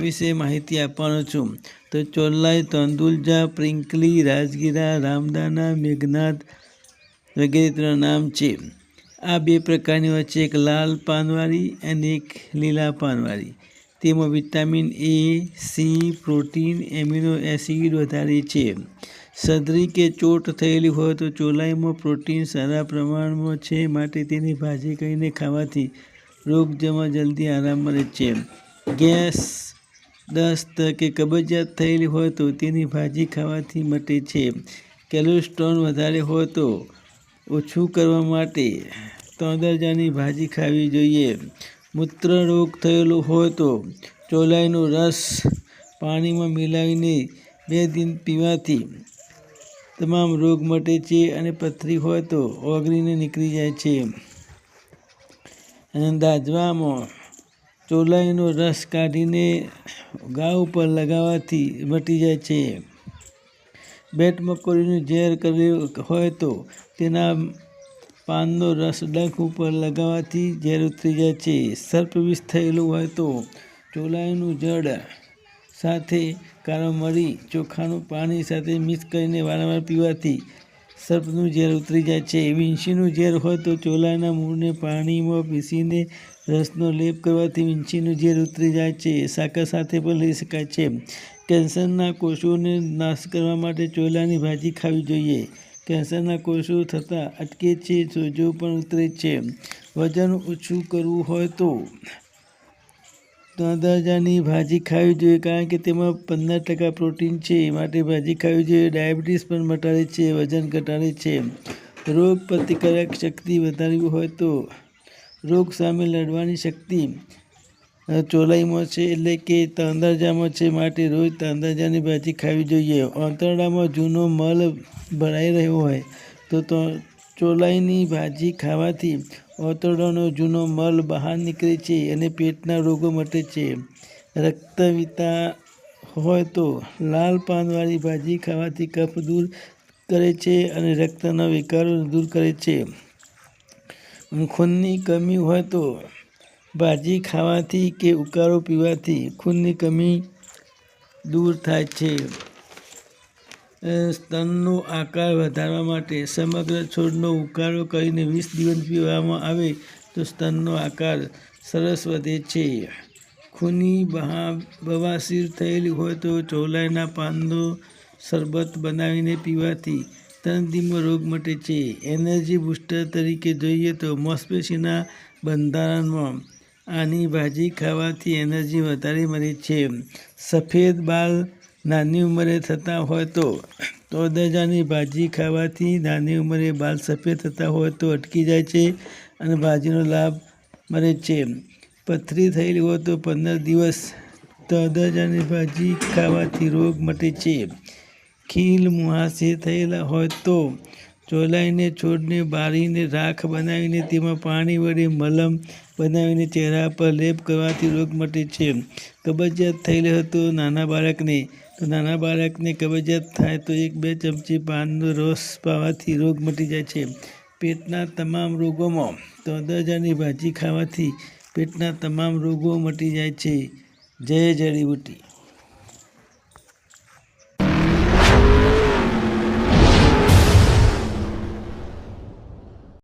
વિશે માહિતી આપવાનો છું. તો ચોલાઈ તંદુલજા પ્રિંકલી, રાજગીરા, રામદાના મેઘનાથ વગેરે ત્રણ નામ છે. આ બે પ્રકારની વચ્ચે એક લાલ પાનવાળી અને એક લીલા પાનવાળી. તેમાં vitamin A, C, protein, amino acid વધારે છે. સદરી કે ચોટ થયેલી હોય તો ચોલાઈમાં પ્રોટીન સારા પ્રમાણમાં છે માટે તેની ભાજી કરીને ખાવાથી રોગ જમા જલ્દી આરામ મળે છે. ગેસ દસ્ત કે કબજિયાત થયેલી હોય તો તેની ભાજી ખાવાથી મટે છે. કેલોસ્ટ્રોલ વધારે હોય તો ઓછું કરવા માટે તોંદરજાની ભાજી ખાવી જોઈએ. મૂત્ર રોગ થયેલો હોય તો ચોલાઈનો રસ પાણીમાં મિલાવીને બે દિન પીવાથી તમામ રોગ મટે છે અને પથરી હોય તો ઓગળીને નીકળી જાય છે. અને દાજવામાં ચોલાઈનો રસ કાઢીને ઘા ઉપર લગાવવાથી મટી જાય છે. બેટ મકોડીનું ઝેર કરેલું હોય તો તેના પાનનો રસ ડંખ ઉપર લગાવવાથી ઝેર ઉતરી જાય છે. સર્પ વિષ થયેલું હોય તો ચોલાઈનું જડ સાથે કાળો મરી ચોખાનું પાણી સાથે મિક્સ કરીને વારંવાર પીવાથી સર્પનું ઝેર ઉતરી જાય છે. વિંછીનું ઝેર હોય તો ચોલાના મૂળને પાણીમાં પીસીને રસનો લેપ કરવાથી વિંછીનું ઝેર ઉતરી જાય છે. સાકર સાથે પણ લઈ શકાય છે. કેન્સરના કોષોને નાશ કરવા માટે ચોલાની ભાજી ખાવી જોઈએ. કેન્સરના કોષો થતાં અટકે છે, સોજો પણ ઉતરે છે. વજન ઓછું કરવું હોય તો તોંદરજાની ભાજી ખાવી જોઈએ કારણ કે તેમાં પંદર ટકા પ્રોટીન છે. માટે ભાજી ખાવી જોઈએ. ડાયાબિટીસ પણ મટાડે છે. વજન ઘટાડે છે. રોગ પ્રતિકારક શક્તિ વધારવી હોય તો રોગ સામે લડવાની શક્તિ ચોલાઈમાં છે એટલે કે તાંદરજામાં છે માટે રોજ તાંદરજાની ભાજી ખાવી જોઈએ. આંતરડામાં જૂનો મલ ભરાઈ રહ્યો હોય તો ચોલાઈની ભાજી ખાવાથી આંતરડાનો જૂનો મલ બહાર નીકળે છે અને પેટના રોગો મટે છે. રક્તવિતા હોય તો લાલ પાનવાળી ભાજી ખાવાથી કફ દૂર કરે છે અને રક્તના વિકારો દૂર કરે છે. ખૂનની કમી હોય તો ભાજી ખાવાથી કે ઉકાળો પીવાથી ખૂનની કમી દૂર થાય છે. સ્તનનો આકાર વધારવા માટે સમગ્ર છોડનો ઉકાળો કરીને વીસ દિવસ પીવામાં આવે તો સ્તનનો આકાર સરસ વધે છે. ખૂની બહા, બવાસીર થયેલી હોય તો ચોલાઈના પાનનો શરબત બનાવીને પીવાથી તંદીમાં રોગ મટે છે. એનર્જી બૂસ્ટર તરીકે જોઈએ તો મોસપેશીના બંધારણમાં આની ભાજી ખાવાથી એનર્જી વધારે મળે છે. સફેદ બાલ નાની ઉંમરે થતા હોય તો તોદજાની ભાજી ખાવાથી નાની ઉંમરે બાલ સફેદ થતા હોય તો અટકી જાય છે અને ભાજીનો લાભ મળે છે. પથરી થયેલી હોય તો પંદર દિવસ તોદજાની ભાજી ખાવાથી રોગ મટે છે. ખીલ, મુહાસે થયેલા હોય તો ચોલાઈને, છોડને બારીને રાખ બનાવીને તેમાં પાણી વડે મલમ બનાવીને ચહેરા પર લેપ કરવાથી રોગ મટે છે. કબજિયાત થયેલો હતો નાના બાળકને તો નાના બાળકને કબજિયાત થાય તો એક બે ચમચી પાનનો રસ પાવાથી રોગ મટી જાય છે. પેટના તમામ રોગોમાં તોદજાની ભાજી ખાવાથી પેટના તમામ રોગો મટી જાય છે. જય જડીબુટી